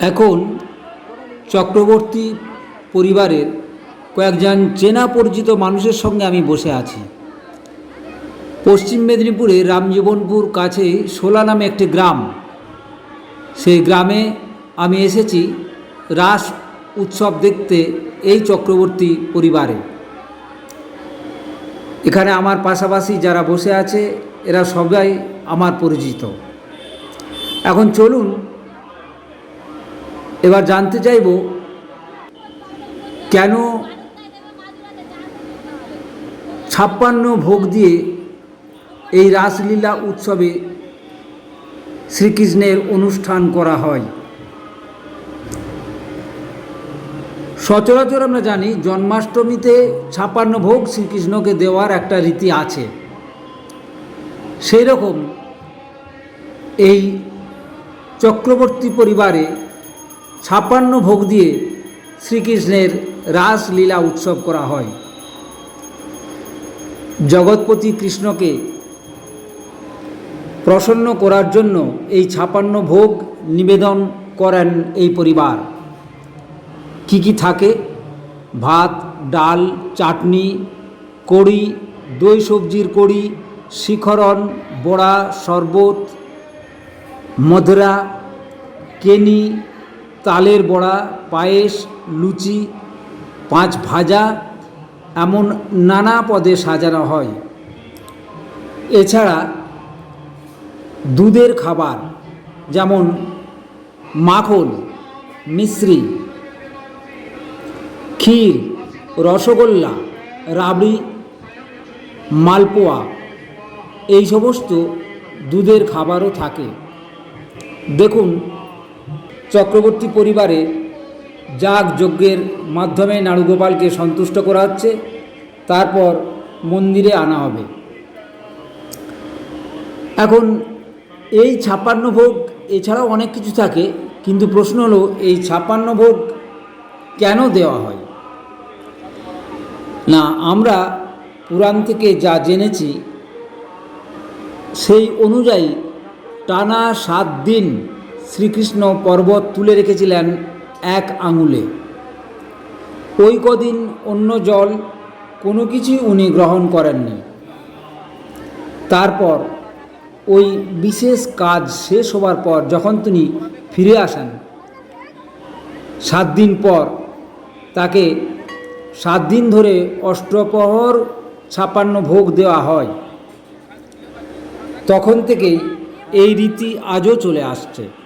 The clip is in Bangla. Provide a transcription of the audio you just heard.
এখন চক্রবর্তী পরিবারের কয়েকজন চেনা পরিচিত মানুষের সঙ্গে আমি বসে আছি। পশ্চিম মেদিনীপুরে রামজীবনপুর কাছে সোলা নামে একটি গ্রাম। সেই গ্রামে আমি এসেছি রাস উৎসব দেখতে এই চক্রবর্তী পরিবারে। এখানে আমার পাশাপাশি যারা বসে আছে, এরা সবাই আমার পরিচিত। এখন চলুন এবার জানতে চাইব, কেন ছাপ্পান্ন ভোগ দিয়ে এই রাসলীলা উৎসবে শ্রীকৃষ্ণের অনুষ্ঠান করা হয়? সচরাচর আমরা জানি জন্মাষ্টমীতে ছাপ্পান্ন ভোগ শ্রীকৃষ্ণকে দেওয়ার একটা রীতি আছে। সেই রকম এই চক্রবর্তী পরিবারে ছাপ্পান্ন ভোগ দিয়ে শ্রীকৃষ্ণের রাসলীলা উৎসব করা হয়। জগৎপতি কৃষ্ণকে প্রসন্ন করার জন্য এই ছাপান্ন ভোগ নিবেদন করেন এই পরিবার। কি কি থাকে? ভাত, ডাল, চাটনি, কড়ি, দই সবজির কড়ি, শিখরণ, বড়া, শরবত, মধুরা, কেনি তালের বড়া, পায়েস, লুচি, পাঁচ ভাজা, এমন নানা পদে সাজানো হয়। এছাড়া দুধের খাবার যেমন মাখন, মিশ্রি, ক্ষীর, রসগোল্লা, রাবড়ি, মালপোয়া, এই সমস্ত দুধের খাবারও থাকে। দেখুন চক্রবর্তী পরিবারে যাগ যজ্ঞের মাধ্যমে নাড়ুগোপালকে সন্তুষ্ট করা হচ্ছে। তারপর মন্দিরে আনা হবে। এখন এই ছাপ্পান্ন ভোগ এছাড়াও অনেক কিছু থাকে, কিন্তু প্রশ্ন হলো, এই ছাপ্পান্ন ভোগ কেন দেওয়া হয়? না, আমরা পুরাণ থেকে যা জেনেছি, সেই অনুযায়ী টানা সাত দিন শ্রীকৃষ্ণ পর্বত তুলে রেখেছিলেন এক আঙুলে। ওই কদিন অন্য জল কোনো কিছুই উনি গ্রহণ করেননি। তারপর ওই বিশেষ কাজ শেষ হবার পর যখন তিনি ফিরে আসেন সাত দিন পর তাকে সাত দিন ধরে অষ্টপ্রহর ছাপান্ন ভোগ দেওয়া হয়। তখন থেকেই এই রীতি আজও চলে আসছে।